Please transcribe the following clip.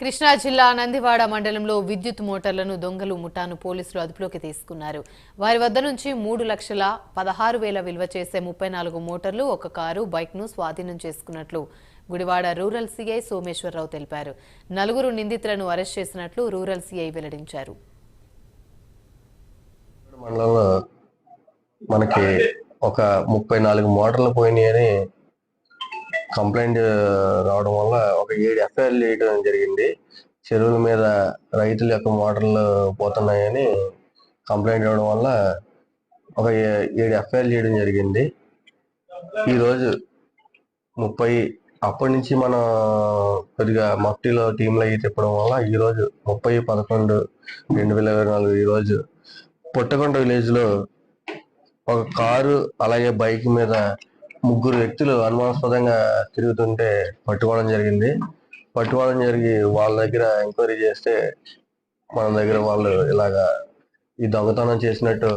కృష్ణా జిల్లా నందివాడ మండలంలో విద్యుత్ మోటార్లను దొంగలు ముఠాను పోలీసులు అదుపులోకి తీసుకున్నారు. వారి వద్ద నుంచి మూడు లక్షల పదహారు వేల విలువ చేసే ముప్పై నాలుగు మోటార్లు ఒక కారు బైక్ను స్వాధీనం చేసుకున్నట్లు గుడివాడ రూరల్ సీఐ సోమేశ్వరరావు తెలిపారు. నలుగురు నిందితులను అరెస్ట్ చేసినట్లు రూరల్ సీఐ వెల్లడించారు. మనకి ఒక ముప్పై నాలుగు మోటార్లు పోయినాయని కంప్లైంట్ రావడం వల్ల ఒక ఏడు ఎఫ్ఐఆర్లు వేయడం జరిగింది. చెరువుల మీద రైతుల యొక్క మోటార్లు పోతున్నాయని కంప్లైంట్ ఇవ్వడం వల్ల ఒక ఏడు ఎఫ్ఐఆర్లు చేయడం జరిగింది. ఈరోజు ముప్పై అప్పటి నుంచి మనం కొద్దిగా మఫ్టీలో టీంలో అయ్యి తిప్పడం వల్ల ఈరోజు ముప్పై పదకొండు రెండు వేల ఇరవై నాలుగు ఈరోజు పుట్టకొండ విలేజ్లో ఒక కారు అలాగే బైక్ మీద ముగ్గురు వ్యక్తులు అనుమానాస్పదంగా తిరుగుతుంటే పట్టుకోవడం జరిగింది. పట్టుకోవడం జరిగి వాళ్ళ దగ్గర ఎంక్వైరీ చేస్తే మన దగ్గర వాళ్ళు ఇలాగా ఈ దొంగతనం చేసినట్టు